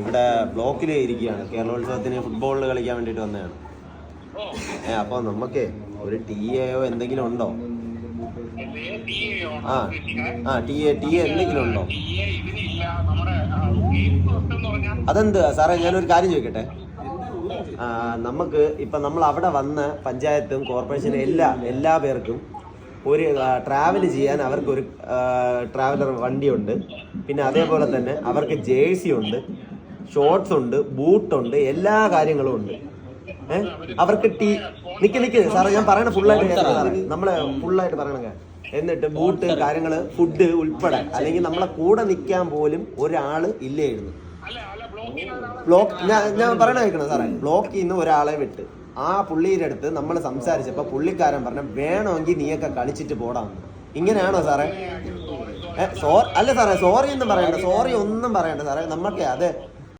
ഇവിടെ ബ്ലോക്കിലെ ഇരിക്കുകയാണ്. കേരളോത്സവത്തിന് ഫുട്ബോളിൽ കളിക്കാൻ വേണ്ടിയിട്ട് വന്നതാണ്. ഏ അപ്പോൾ നമുക്ക് ഒരു ടി എയോ എന്തെങ്കിലും ഉണ്ടോ? ആ ആ ടി എ ടി എ എന്തെങ്കിലും ഉണ്ടോ? അതെന്ത്? സാറേ ഞാനൊരു കാര്യം ചോദിക്കട്ടെ? നമുക്ക് ഇപ്പം നമ്മൾ അവിടെ വന്ന് പഞ്ചായത്തും കോർപ്പറേഷനും എല്ലാ എല്ലാ പേർക്കും ഒരു ട്രാവൽ ചെയ്യാൻ അവർക്ക് ഒരു ട്രാവലർ വണ്ടിയുണ്ട്. പിന്നെ അതേപോലെ തന്നെ അവർക്ക് ജേഴ്സി ഉണ്ട്. ഷോർട്സ് ഉണ്ട് ബൂട്ടുണ്ട് എല്ലാ കാര്യങ്ങളും ഉണ്ട്. ഏഹ് അവർക്ക് ടീ നിക്ക് നിക്ക് സാറേ ഞാൻ പറയണ ഫുള്ളായിട്ട് കേൾക്കണം സാറേ നമ്മളെ ഫുള്ളായിട്ട് പറയണ എന്നിട്ട് ബൂട്ട് കാര്യങ്ങൾ ഫുഡ് ഉൾപ്പെടെ. അല്ലെങ്കിൽ നമ്മളെ കൂടെ നിൽക്കാൻ പോലും ഒരാൾ ഇല്ലായിരുന്നു. ബ്ലോക്ക് ഞാൻ ഞാൻ പറയണ കേൾക്കണം സാറേ? ബ്ലോക്ക് നിന്ന് ഒരാളെ വിട്ട് ആ പുള്ളിയുടെ അടുത്ത് നമ്മൾ സംസാരിച്ചപ്പോൾ പുള്ളിക്കാരൻ പറഞ്ഞ വേണമെങ്കിൽ നീയൊക്കെ കളിച്ചിട്ട് പോടാന്ന് ഇങ്ങനെയാണോ സാറേ? സോ അല്ല സാറേ സോറി ഒന്നും പറയണ്ട സോറി ഒന്നും പറയണ്ട സാറേ. നമുക്ക് അത്